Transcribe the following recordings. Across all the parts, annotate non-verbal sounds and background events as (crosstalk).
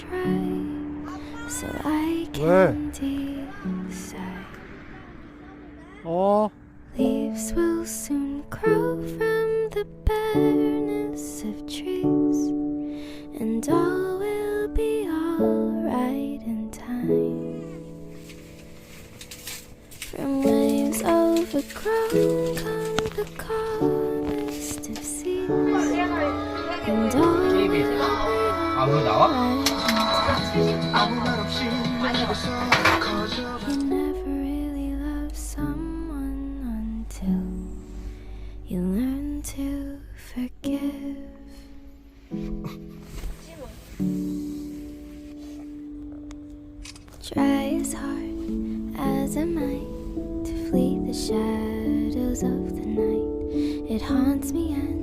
So I can decide. 어. Leaves will soon grow from the bareness of trees, and all will be alright in time. From waves overgrown come the calmest of seas, and all will be alright. You never really love someone until you learn to forgive. Try as hard as I might to flee the shadows of the night. It haunts me and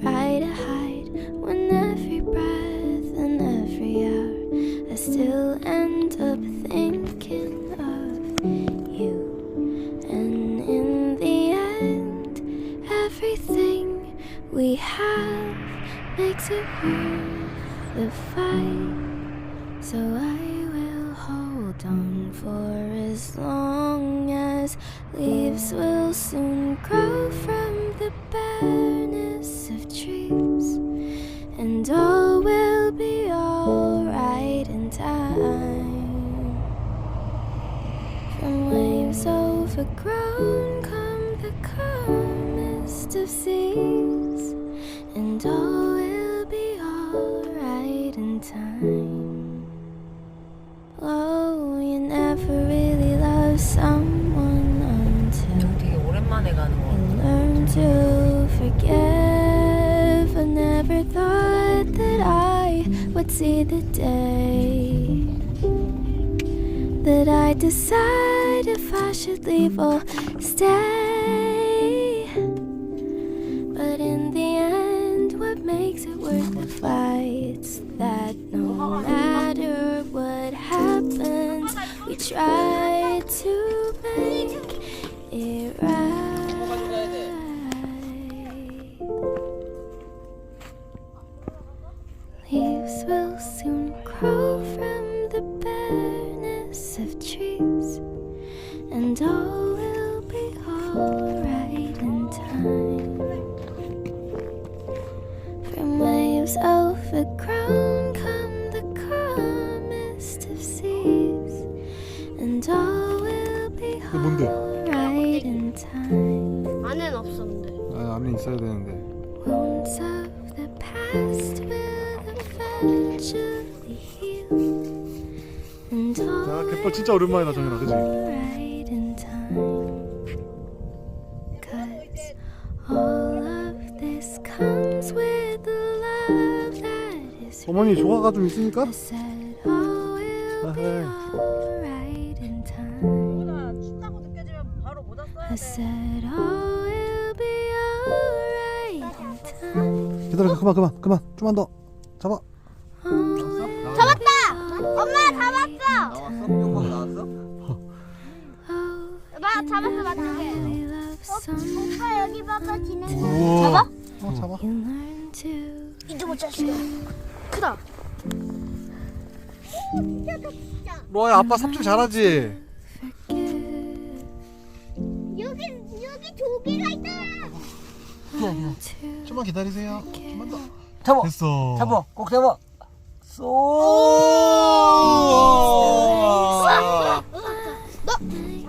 try to hide when every breath and every hour I still end up thinking of you? And in the end, everything we have makes it worth the fight. So I will hold on for as long as leaves will soon grow from all will be alright in time. From waves overgrown come the calmest of seas, and all will be alright in time. Oh, you never really love someone until you learn to. Would see the day that I decide if I should leave or stay. But in the end, what makes it worth the fight's that no matter what happens, we try to 뭔데? alright in time. 안에는 없었는데. 아, 안에 있어야 되는데 Wounds of the past will eventually heal, and all 야 갯벌 진짜 오랜만이다 정연아 그지? 어머니 조화가 좀 있으니까? I said all will be 아하. alright in time. 춥다고 느껴지면 바로 모자 써야 I said all will be alright in time. 기다려 그만 그만 그만 좀만 더 잡아 잡았다! 엄마 잡았어! 나왔어? 용광 나왔어? Oh, 마 잡았어 맞게. 오빠 여기 봐봐 우와 어 잡아 to 이제 못 잡았어. 크다. 로아야 아빠 삽질 잘하지? 여기 여기 조개가 있다. To 좀만 기다리세요 좀만 더 잡아. 됐어 잡아. 꼭 잡아. 쏘.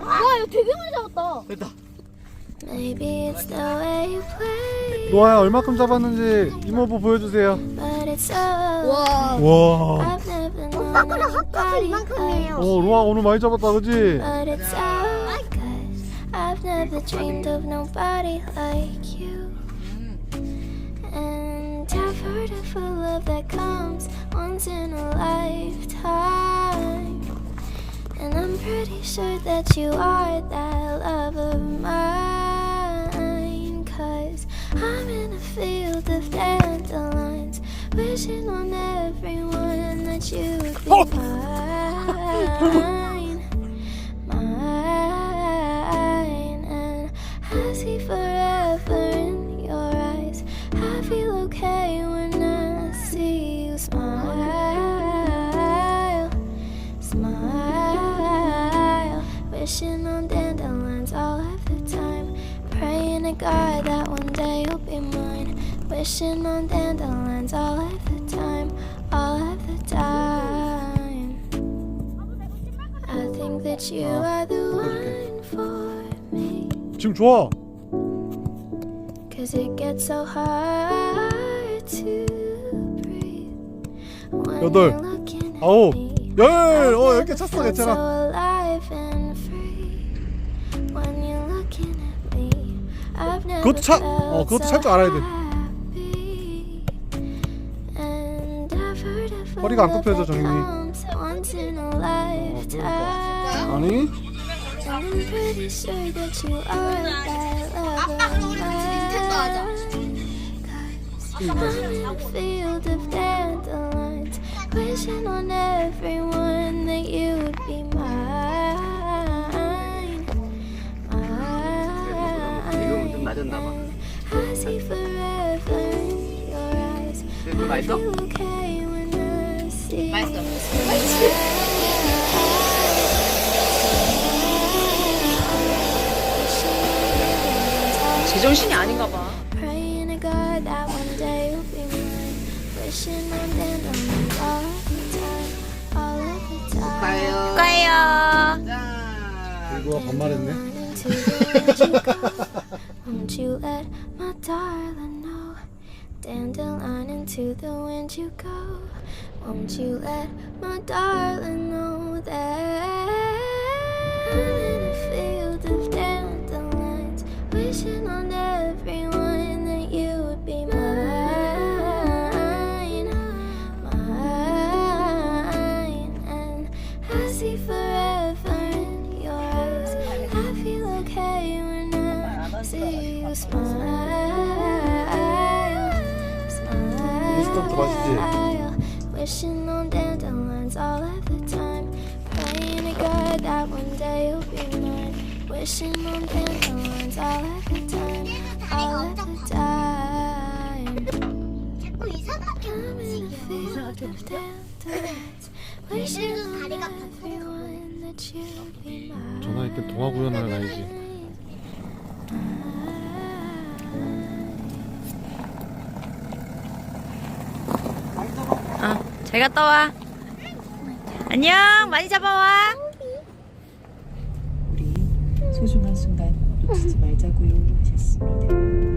와 이거 되게 많이 잡았다. 됐다 Maybe it's the way you play, 로아야 얼마큼 잡았는지 이모부 보여주세요 but it's so. 와. 와 I've never known 오빠 거랑 합쳐서 anybody 이만큼이에요. 어, 로아 오늘 많이 잡았다 그지? But it's so never dreamed of nobody like you. And I've heard of a love that comes once in a lifetime. And I'm pretty sure that you are that love of mine. I'm in a field of dandelions, wishing on everyone that you would be Oh. mine. Mine. And I see forever that you are the one for me. 지금 좋아. Cause it gets so hard to breathe when 여덟, you're looking at 아홉, me. 열. I've 어, 이렇게 찼어. felt 괜찮아. so alive and free when you're looking at me. I've never 그것도 차- felt 어, 그것도 찰줄 알아야 돼. happy. And I've heard of a 허리가 안 love 굽혀져, that 정민이. comes once in a lifetime. Honey? I'm pretty sure that you are that lover of mine. Cause field of dandelions, wishing on everyone that you'd be mine. Mine. I see forever in your eyes. I feel okay when I see you. 제정신이 아닌가 봐. Praying to God that one day you'll be mine. Wishing on dandelions all of the time, all of the time. 가요. 가요. 자. 이거 반말했네. Into the wind you go. Won't you let my darling know? Dandelion into the wind you go. Won't you let my darling know that I'm in a field of dandelions, wishing on everyone that you'll be mine. 전화 있긴 동화 구현하러 가야지. 잘 갔다 와. 안녕, 많이 잡아와. 우리 소중한 순간 놓치지 말자고요 하셨습니다.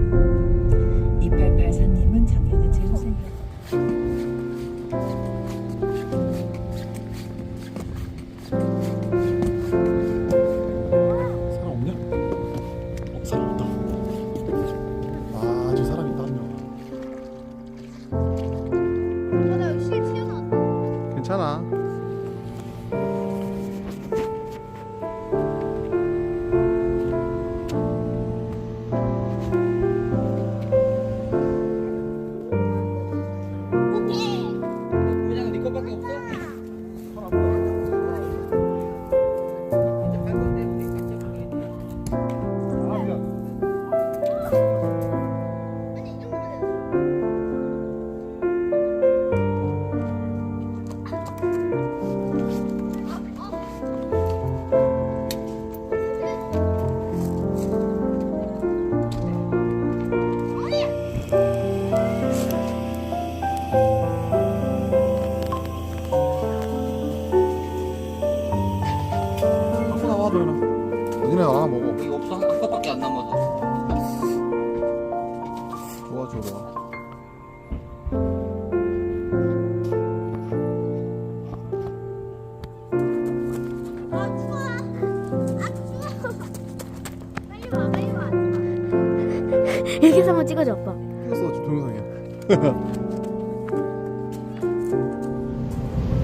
이렇게 해서 한번 찍어줘 오빠 찍었어 지금 동영상이야 (laughs)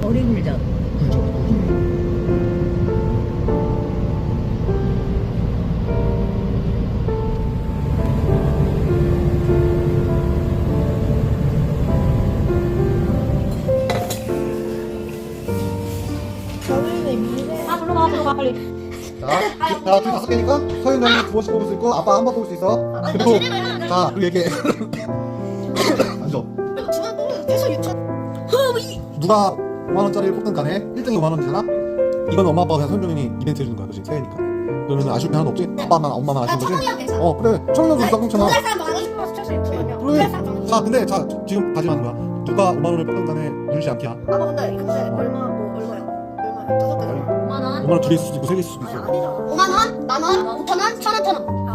어리굴젓. 아, 불러 가, 불러 가, 빨리. 자, 자, 둘 다섯 개니까 서윤장이 두 번씩 뽑을 수 있고 아빠 한 번 뽑을 수 있어. 그리고 자, 그리고 이렇게 앉아. 누가 5만 원짜리를 뽑든 간에 1등이 5만 원이잖아. 이건 엄마 아빠가 그냥 서윤정이 이벤트 해주는 거야, 그지? 새해니까. 그러면 아쉬울 게 하나도 없지? 아빠만 엄마만 아쉬운 거지? 어, 그래. 청년 주니까 공천아. 그래. 자, 근데 자 지금 다짐하는 거야. 누가 5만 원을 뽑든 간에 누르지 않기야. 아빠 근데 근데 얼마 뭐 얼마야? 얼마? 다섯 개. 5만 원 둘이 있을 수도 있고 세개 있을 수도 있어. 5만 원, 만 원, 5천 원, 천 원, 천 원.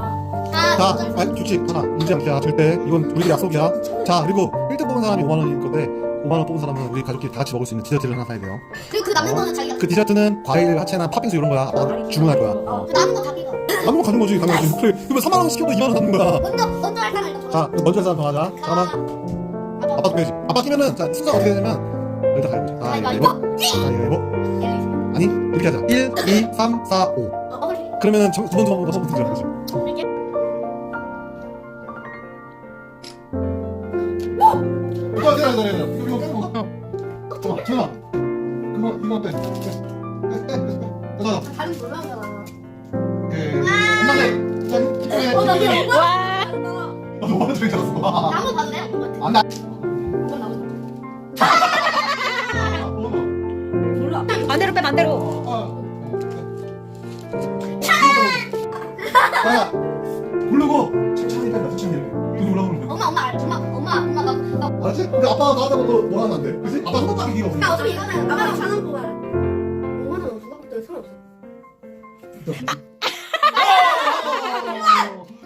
아, 자, 아니, 규칙 하나. 인지 않기야. 절대. 이건 우리들 약속이야. 자, 그리고 1등 뽑은 사람이 5만 원일 건데 5만 원 뽑은 사람은 우리 가족끼리 다 같이 먹을 수 있는 디저트를 하나 사야 돼요. 그리고 그 남는 거는 자기가. 그 디저트는 과일, 하체나 팥빙수 이런 거야. 아빠가 주문할 거야. 어. 그 남은 거 자기가. 남은 거 가는 거지, 당연하지. 그래, 그러면 3만 원 시켜도 2만 원 남는 거야. 먼저 먼저 할 사람 일단. 자, 그럼 먼저 할 사람 정하자. 잠깐만. 아빠. 아빠 끼면은, 자, 숫자가 어떻게 되냐면, 일단 가위바위보. 가위바위보. 가위바위보. 아니, 이렇게 하자. 1, 2, 3, 4, 5. 어, 빨리. 그러면은 정- 두번 두번 두번 두번 거지. 오빠 몰라. 반대로 빼, 반대로. 자, 고르고 천천히 빼라 천천히. 여기 올라오는 거야. 엄마, 엄마, 알- 엄마, 엄마, 엄마, 나, 나, 알았지? 근데 아빠가 나한테 뭐, 뭐 하면 안 돼. 그치? 아빠 한 번밖에 기회 없어. 나 어차피 이거는 아빠랑 사는 거야. 5만 원 누가 그때 사람 없어.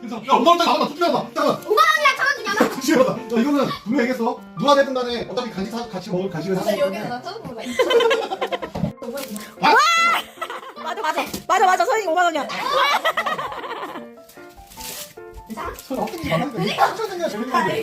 그래서 야 엄마 혼자 나와봐 투표해봐 잠깐만 5만 원이랑 천원 주냐나? 투표해봐 야 이거는 분명히 얘기했어 누가 되든 간에 어차피 간식 사, 같이 먹을 간식을 근데 여기는 나 적은 거 야. 맞아, 맞아. 맞아, 맞아. 서인이 5만 원이야. 손 엎드리지 말라니까 이게 깜짝이야 재밌는 건데